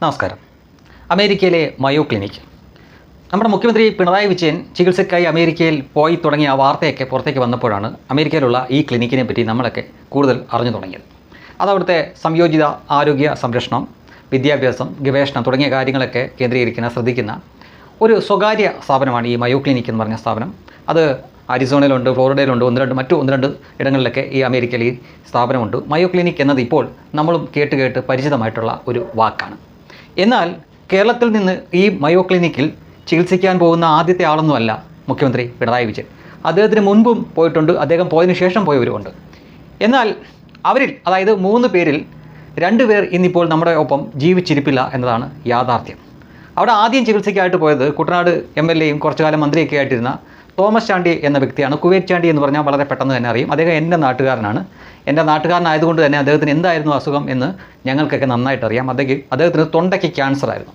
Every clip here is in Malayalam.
നമസ്കാരം. അമേരിക്കയിലെ മയോ ക്ലിനിക്. നമ്മുടെ മുഖ്യമന്ത്രി പിണറായി വിജയൻ ചികിത്സയ്ക്കായി അമേരിക്കയിൽ പോയി തുടങ്ങിയ ആ വാർത്തയൊക്കെ പുറത്തേക്ക് വന്നപ്പോഴാണ് അമേരിക്കയിലുള്ള ഈ ക്ലിനിക്കിനെ പറ്റി നമ്മളൊക്കെ കൂടുതൽ അറിഞ്ഞു തുടങ്ങിയത്. അതവിടുത്തെ സംയോജിത ആരോഗ്യ സംരക്ഷണം വിദ്യാഭ്യാസം ഗവേഷണം തുടങ്ങിയ കാര്യങ്ങളൊക്കെ കേന്ദ്രീകരിക്കുന്ന ശ്രദ്ധിക്കുന്ന ഒരു സ്വകാര്യ സ്ഥാപനമാണ് ഈ മയോ ക്ലിനിക് എന്ന് പറഞ്ഞ സ്ഥാപനം. അത് അരിസോണയിലുണ്ട് ഫ്ലോറിഡയിലുണ്ട് ഒന്ന് രണ്ട് മറ്റു ഒന്ന് രണ്ട് ഇടങ്ങളിലൊക്കെ ഈ അമേരിക്കയിൽ ഈ സ്ഥാപനമുണ്ട്. മയോ ക്ലിനിക് എന്നത് ഇപ്പോൾ നമ്മളും കേട്ട് കേട്ട് പരിചിതമായിട്ടുള്ള ഒരു വാക്കാണ്. എന്നാൽ കേരളത്തിൽ നിന്ന് ഈ മയോ ക്ലിനിക്കിൽ ചികിത്സിക്കാൻ പോകുന്ന ആദ്യത്തെ ആളൊന്നുമല്ല മുഖ്യമന്ത്രി പിണറായി വിജയൻ. അദ്ദേഹത്തിന് മുൻപും പോയിട്ടുണ്ട് അദ്ദേഹം പോയതിനു ശേഷം പോയവരുമുണ്ട്. എന്നാൽ അവരിൽ അതായത് മൂന്ന് പേരിൽ രണ്ടുപേർ ഇന്നിപ്പോൾ നമ്മുടെ ഒപ്പം ജീവിച്ചിരിപ്പില്ല എന്നതാണ് യാഥാർത്ഥ്യം. അവിടെ ആദ്യം ചികിത്സയ്ക്കായിട്ട് പോയത് കുട്ടനാട് എം എൽ എയും കുറച്ചു കാലം മന്ത്രിയൊക്കെ ആയിട്ടിരുന്ന തോമസ് ചാണ്ടി എന്ന വ്യക്തിയാണ്. കുവൈറ്റ് ചാണ്ടി എന്ന് പറഞ്ഞാൽ വളരെ പെട്ടെന്ന് തന്നെ അറിയും. അദ്ദേഹം എന്റെ നാട്ടുകാരനാണ്. എന്റെ നാട്ടുകാരനായതുകൊണ്ട് തന്നെ അദ്ദേഹത്തിന് എന്തായിരുന്നു അസുഖം എന്ന് ഞങ്ങൾക്കൊക്കെ നന്നായിട്ട് അറിയാം. അദ്ദേഹം അദ്ദേഹത്തിന് തൊണ്ടയ്ക്ക് ക്യാൻസർ ആയിരുന്നു.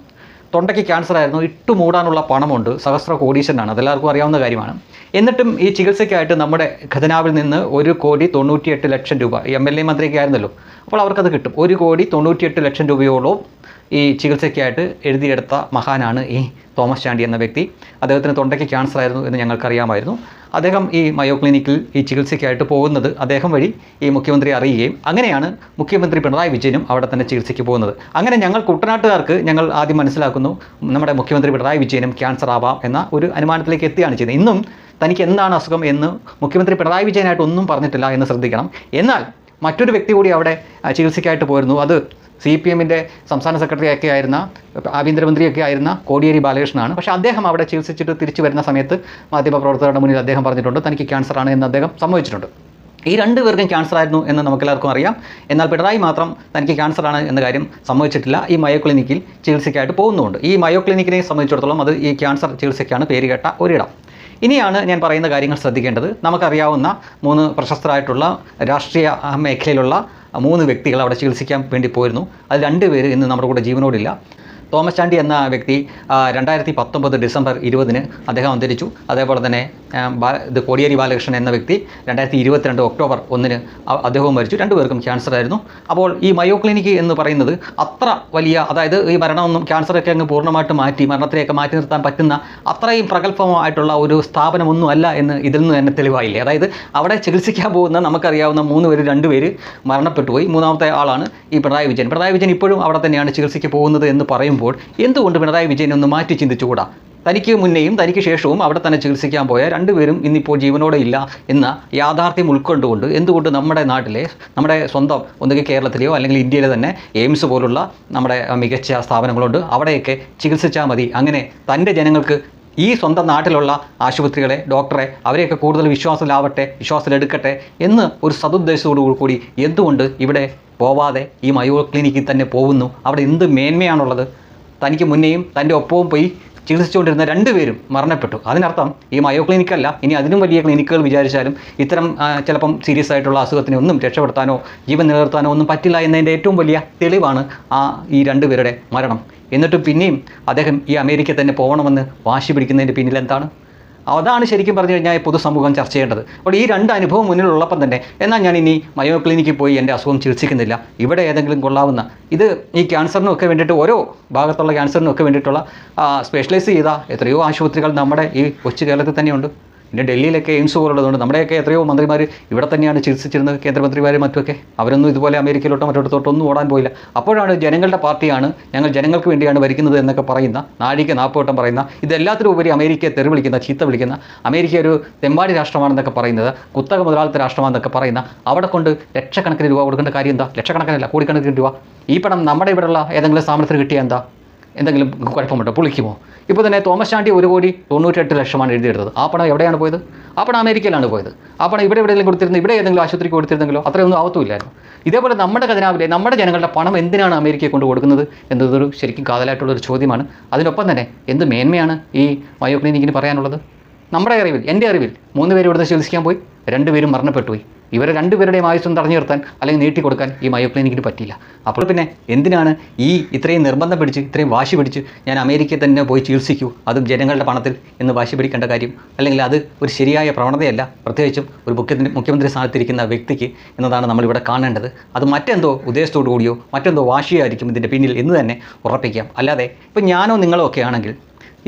തൊണ്ടയ്ക്ക് ക്യാൻസർ ആയിരുന്നു. ഇട്ടു മൂടാനുള്ള പണമുണ്ട്. സഹസ്ര കോടീശ്വരനാണ്. അതെല്ലാവർക്കും അറിയാവുന്ന കാര്യമാണ്. എന്നിട്ടും ഈ ചികിത്സയ്ക്കായിട്ട് നമ്മുടെ ഖജനാവിൽ നിന്ന് ഒരു കോടി തൊണ്ണൂറ്റിയെട്ട് ലക്ഷം രൂപ എം എൽ എ മന്ത്രിയൊക്കെ ആയിരുന്നല്ലോ. അപ്പോൾ അവർക്കത് കിട്ടും. ഒരു കോടി തൊണ്ണൂറ്റിയെട്ട് ലക്ഷം രൂപയോളം ഈ ചികിത്സയ്ക്കായിട്ട് എഴുതിയെടുത്ത മഹാനാണ് ഈ തോമസ് ചാണ്ടി എന്ന വ്യക്തി. അദ്ദേഹത്തിന് തൊണ്ടയ്ക്ക് ക്യാൻസർ ആയിരുന്നു എന്ന് ഞങ്ങൾക്കറിയാമായിരുന്നു. അദ്ദേഹം ഈ മയോ ക്ലിനിക്കിൽ ഈ ചികിത്സയ്ക്കായിട്ട് പോകുന്നത് അദ്ദേഹം വഴി ഈ മുഖ്യമന്ത്രി അറിയുകയും അങ്ങനെയാണ് മുഖ്യമന്ത്രി പിണറായി വിജയനും അവിടെ തന്നെ ചികിത്സയ്ക്ക് പോകുന്നത്. അങ്ങനെ ഞങ്ങൾ കുട്ടനാട്ടുകാർക്ക് ഞങ്ങൾ ആദ്യം മനസ്സിലാക്കുന്നു നമ്മുടെ മുഖ്യമന്ത്രി പിണറായി വിജയനും ക്യാൻസർ ആവാം എന്ന ഒരു അനുമാനത്തിലേക്ക് എത്തിയാണ് ചെയ്യുന്നത്. ഇന്നും തനിക്ക് എന്താണ് അസുഖം എന്ന് മുഖ്യമന്ത്രി പിണറായി വിജയനായിട്ട് ഒന്നും പറഞ്ഞിട്ടില്ല എന്ന് ശ്രദ്ധിക്കണം. എന്നാൽ മറ്റൊരു വ്യക്തി കൂടി അവിടെ ചികിത്സയ്ക്കായിട്ട് പോയിരുന്നു. അത് സി പി എമ്മിന്റെ സംസ്ഥാന സെക്രട്ടറി ഒക്കെ ആയിരുന്ന ആഭ്യന്തരമന്ത്രിയൊക്കെ ആയിരുന്ന കോടിയേരി ബാലകൃഷ്ണനാണ്. പക്ഷേ അദ്ദേഹം അവിടെ ചികിത്സിച്ചിട്ട് തിരിച്ചു വരുന്ന സമയത്ത് മാധ്യമപ്രവർത്തകരുടെ മുന്നിൽ അദ്ദേഹം പറഞ്ഞിട്ടുണ്ട് തനിക്ക് ക്യാൻസർ ആണ് എന്ന് അദ്ദേഹം സമ്മതിച്ചിട്ടുണ്ട്. ഈ രണ്ട് പേർക്കും ക്യാൻസർ ആയിരുന്നു എന്ന് നമുക്കെല്ലാവർക്കും അറിയാം. എന്നാൽ പിണറായി മാത്രം തനിക്ക് ക്യാൻസർ ആണ് എന്ന കാര്യം സംഭവിച്ചിട്ടില്ല ഈ മയോ ക്ലിനിക്കിൽ ചികിത്സയ്ക്കായിട്ട് പോകുന്നുണ്ട്. ഈ മയോ ക്ലിനിക്കിനെ സംബന്ധിച്ചിടത്തോളം അത് ഈ ക്യാൻസർ ചികിത്സയ്ക്കാണ് പേരുകേട്ട ഒരിടം. ഇനിയാണ് ഞാൻ പറയുന്ന കാര്യങ്ങൾ ശ്രദ്ധിക്കേണ്ടത്. നമുക്കറിയാവുന്ന മൂന്ന് പ്രശസ്തരായിട്ടുള്ള രാഷ്ട്രീയ മേഖലയിലുള്ള മൂന്ന് വ്യക്തികൾ അവിടെ ചികിത്സിക്കാൻ വേണ്ടി പോയിരുന്നു. അത് രണ്ട് പേര് ഇന്ന് നമ്മുടെ കൂടെ ജീവനോടില്ല. തോമസ് ചാണ്ടി എന്ന വ്യക്തി രണ്ടായിരത്തി പത്തൊമ്പത് ഡിസംബർ ഇരുപതിന് അദ്ദേഹം അന്തരിച്ചു. അതേപോലെ തന്നെ ഇത് കോടിയേരി ബാലകൃഷ്ണൻ എന്ന വ്യക്തി രണ്ടായിരത്തി ഇരുപത്തിരണ്ട് ഒക്ടോബർ ഒന്നിന് അദ്ദേഹവും മരിച്ചു. രണ്ടുപേർക്കും ക്യാൻസർ ആയിരുന്നു. അപ്പോൾ ഈ മയോ ക്ലിനിക്ക് എന്ന് പറയുന്നത് അത്ര വലിയ അതായത് ഈ മരണമൊന്നും ക്യാൻസറൊക്കെ അങ്ങ് പൂർണമായിട്ട് മാറ്റി മരണത്തിലേക്ക് മാറ്റി നിർത്താൻ പറ്റുന്ന അത്രയും പ്രഗത്ഭമായിട്ടുള്ള ഒരു സ്ഥാപനമൊന്നും അല്ല എന്ന് ഇതിൽ നിന്ന് തന്നെ തെളിവായില്ലേ? അതായത് അവിടെ ചികിത്സിക്കാൻ പോകുന്ന നമുക്കറിയാവുന്ന മൂന്ന് പേര് രണ്ടുപേര് മരണപ്പെട്ടു പോയി മൂന്നാമത്തെ ആളാണ് ഈ പിണറായി വിജയൻ. പിണറായി വിജയൻ ഇപ്പോഴും അവിടെ തന്നെയാണ് ചികിത്സയ്ക്ക് പോകുന്നത് എന്ന് പറയുമ്പോൾ എന്തുകൊണ്ട് പിണറായി വിജയൻ ഒന്ന് മാറ്റി ചിന്തിച്ചുകൂടാ? തനിക്ക് മുന്നേയും തനിക്ക് ശേഷവും അവിടെ തന്നെ ചികിത്സിക്കാൻ പോയ രണ്ടുപേരും ഇന്നിപ്പോൾ ജീവനോടെ ഇല്ല എന്ന യാഥാർത്ഥ്യം ഉൾക്കൊണ്ടുകൊണ്ട് എന്തുകൊണ്ട് നമ്മുടെ നാട്ടിലെ നമ്മുടെ സ്വന്തം ഒന്നുകിൽ കേരളത്തിലെയോ അല്ലെങ്കിൽ ഇന്ത്യയിലെ തന്നെ എയിംസ് പോലുള്ള നമ്മുടെ മികച്ച സ്ഥാപനങ്ങളുണ്ട്. അവിടെയൊക്കെ ചികിത്സിച്ചാൽ മതി. അങ്ങനെ തന്റെ ജനങ്ങൾക്ക് ഈ സ്വന്തം നാട്ടിലുള്ള ആശുപത്രികളെ ഡോക്ടറെ അവരെയൊക്കെ കൂടുതൽ വിശ്വാസത്തിലാവട്ടെ വിശ്വാസത്തിലെടുക്കട്ടെ എന്ന് ഒരു സതുദ്ദേശത്തോടു കൂടി എന്തുകൊണ്ട് ഇവിടെ പോവാതെ ഈ മയോ ക്ലിനിക്കിൽ തന്നെ പോകുന്നു? അവിടെ എന്ത് മേന്മയാണുള്ളത്? തനിക്ക് മുന്നേയും തന്റെ ഒപ്പവും പോയി ചികിത്സിച്ചുകൊണ്ടിരുന്ന രണ്ടുപേരും മരണപ്പെട്ടു. അതിനർത്ഥം ഈ മയോ ക്ലിനിക്കല്ല. ഇനി അതിനും വലിയ ക്ലിനിക്കുകൾ വിചാരിച്ചാലും ഇത്തരം ചിലപ്പം സീരിയസ് ആയിട്ടുള്ള അസുഖത്തിനെ ഒന്നും രക്ഷപ്പെടുത്താനോ ജീവൻ നിലനിർത്താനോ ഒന്നും പറ്റില്ല എന്നതിന്റെ ഏറ്റവും വലിയ തെളിവാണ് ആ ഈ രണ്ടുപേരുടെ മരണം. എന്നിട്ടും പിന്നെയും അദ്ദേഹം ഈ അമേരിക്ക തന്നെ പോകണമെന്ന് വാശി പിടിക്കുന്നതിന്റെ പിന്നിൽ എന്താണ്? അതാണ് ശരിക്കും പറഞ്ഞു കഴിഞ്ഞാൽ പൊതുസമൂഹം ചർച്ച ചെയ്യേണ്ടത്. അപ്പോൾ ഈ രണ്ട് അനുഭവം മുന്നിലുള്ളപ്പം തന്നെ എന്നാൽ ഞാൻ ഇനി മയോ ക്ലിനിക്കിൽ പോയി എന്റെ അസുഖം ചികിത്സിക്കുന്നില്ല. ഇവിടെ ഏതെങ്കിലും കൊള്ളാവുന്ന ഇത് ഈ ക്യാൻസറിനൊക്കെ വേണ്ടിയിട്ട് ഓരോ ഭാഗത്തുള്ള ക്യാൻസറിനൊക്കെ വേണ്ടിയിട്ടുള്ള സ്പെഷ്യലൈസ് ചെയ്ത എത്രയോ ആശുപത്രികൾ നമ്മുടെ ഈ കൊച്ചു കേരളത്തിൽ തന്നെയുണ്ട്. പിന്നെ ഡൽഹിയിലൊക്കെ എയിംസ് പോലുള്ളതുകൊണ്ട് നമ്മുടെയൊക്കെ എത്രയോ മന്ത്രിമാർ ഇവിടെ തന്നെയാണ് ചികിത്സിച്ചിരുന്നത് കേന്ദ്രമന്ത്രിമാരും മറ്റുമൊക്കെ. അവരൊന്നും ഇതുപോലെ അമേരിക്കയിലോട്ടോ മറ്റിടത്തോട്ടോ ഒന്നും ഓടാൻ പോയില്ല. അപ്പോഴാണ് ജനങ്ങളുടെ പാർട്ടിയാണ് ഞങ്ങൾ ജനങ്ങൾക്ക് വേണ്ടിയാണ് ഭരിക്കുന്നത് എന്നൊക്കെ പറയുന്ന നാഴിക നാൽപ്പവട്ടം പറയുന്ന ഇതെല്ലാത്തിനും ഉപരി അമേരിക്കയെ തെറി വിളിക്കുന്ന ചീത്ത വിളിക്കുന്ന അമേരിക്ക ഒരു തെമ്പാടി രാഷ്ട്രമാണെന്നൊക്കെ പറയുന്നത് കുത്തക മുതലാളിത്ത രാഷ്ട്രമാണെന്നൊക്കെ പറയുന്ന അവിടെ കൊണ്ട് ലക്ഷക്കണക്കിന് രൂപ കൊടുക്കേണ്ട കാര്യം എന്താ? ലക്ഷക്കണക്കിനല്ല കോടിക്കണക്കിന് രൂപ. ഈ പണം നമ്മുടെ ഇവിടെയുള്ള ഏതെങ്കിലും സ്ഥാപനത്തിന് കിട്ടിയാൽ എന്താ? എന്തെങ്കിലും കുഴപ്പമുണ്ടോ? പൊളിക്കുമോ? ഇപ്പോൾ തന്നെ തോമസ് ചാണ്ടി ഒരു കോടി തൊണ്ണൂറ്റെട്ട് ലക്ഷമാണ് എഴുതിയെടുത്തത്. ആ പണം എവിടെയാണ് പോയത്? ആ പണം അമേരിക്കയിലാണ് പോയത്. ആ പണം ഇവിടെ എവിടെയെങ്കിലും കൊടുത്തിരുന്നു? ഇവിടെ ഏതെങ്കിലും ആശുപത്രിക്ക് കൊടുത്തിരുന്നെങ്കിലോ? അത്രയൊന്നും ആവത്തുമില്ലായിരുന്നു. ഇതേപോലെ നമ്മുടെ ഖജനാവിലെ നമ്മുടെ ജനങ്ങളുടെ പണം എന്തിനാണ് അമേരിക്കയെ കൊണ്ട് കൊടുക്കുന്നത് എന്നതൊരു ശരിക്കും കാതലായിട്ടുള്ളൊരു ചോദ്യമാണ്. അതിനൊപ്പം തന്നെ എന്ത് മേന്മയാണ് ഈ മയോ ക്ലിനിക്കിന് പറയാനുള്ളത്? നമ്മുടെ അറിവിൽ എന്റെ അറിവിൽ മൂന്ന് പേര് ഇവിടുന്ന് ചികിത്സിക്കാൻ പോയി. രണ്ടുപേരും മരണപ്പെട്ടു ഇവരെ രണ്ടുപേരുടെയും ആയുസ്സും തടഞ്ഞു നിർത്താൻ അല്ലെങ്കിൽ നീട്ടി കൊടുക്കാൻ ഈ മയോ ക്ലിനിക്കിന് പറ്റിയില്ല. അപ്പോൾ പിന്നെ എന്തിനാണ് ഈ ഇത്രയും നിർബന്ധം പിടിച്ച് ഇത്രയും വാശി പിടിച്ച് ഞാൻ അമേരിക്കയിൽ തന്നെ പോയി ചികിത്സിക്കൂ? അതും ജനങ്ങളുടെ പണത്തിൽ എന്ന് വാശി പിടിക്കേണ്ട കാര്യം. അല്ലെങ്കിൽ അത് ഒരു ശരിയായ പ്രവണതയല്ല. പ്രത്യേകിച്ചും ഒരു മുഖ്യത്തിന്റെ മുഖ്യമന്ത്രി സ്ഥാനത്തിരിക്കുന്ന വ്യക്തിക്ക് എന്നതാണ് നമ്മളിവിടെ കാണേണ്ടത്. അത് മറ്റെന്തോ ഉദ്ദേശത്തോടു കൂടിയോ മറ്റെന്തോ വാശിയായിരിക്കും ഇതിന്റെ പിന്നിൽ എന്ന് തന്നെ ഉറപ്പിക്കാം. അല്ലാതെ ഇപ്പം ഞാനോ നിങ്ങളോ ഒക്കെ ആണെങ്കിൽ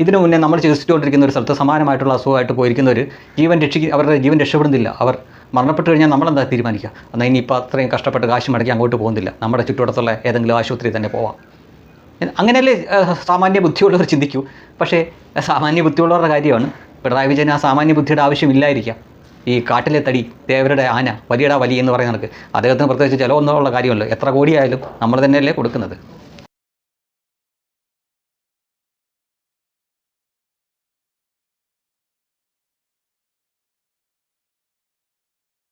ഇതിനു മുന്നേ നമ്മൾ ചികിത്സിച്ചുകൊണ്ടിരിക്കുന്ന ഒരു സ്ഥലത്ത് സമാനമായിട്ടുള്ള അസുഖമായിട്ട് ഒരു ജീവൻ രക്ഷിക്കുക അവരുടെ ജീവൻ രക്ഷപ്പെടുന്നില്ല. അവർ മരണപ്പെട്ട് കഴിഞ്ഞാൽ നമ്മളെന്താ തീരുമാനിക്കുക? എന്നാൽ ഇനിയിപ്പോൾ അത്രയും കഷ്ടപ്പെട്ട് കാശ് മടക്കി അങ്ങോട്ട് പോകുന്നില്ല. നമ്മുടെ ചുറ്റുവട്ടത്തുള്ള ഏതെങ്കിലും ആശുപത്രി തന്നെ പോവാം. അങ്ങനെയല്ലേ സാമാന്യ ബുദ്ധിയുള്ളവർ ചിന്തിക്കൂ. പക്ഷേ സാമാന്യ ബുദ്ധിയുള്ളവരുടെ കാര്യമാണ്. പിണറായി വിജയൻ ആ സാമാന്യ ബുദ്ധിയുടെ ആവശ്യമില്ലായിരിക്കാം. ഈ കാട്ടിലെ തടി ദേവരുടെ ആന വലിയടാ വലിയ എന്ന് പറയുന്ന കണക്ക്. അദ്ദേഹത്തിന് പ്രത്യേകിച്ച് ചിലവൊന്നുള്ള കാര്യമല്ലോ. എത്ര കോടിയായാലും നമ്മൾ തന്നെയല്ലേ കൊടുക്കുന്നത്.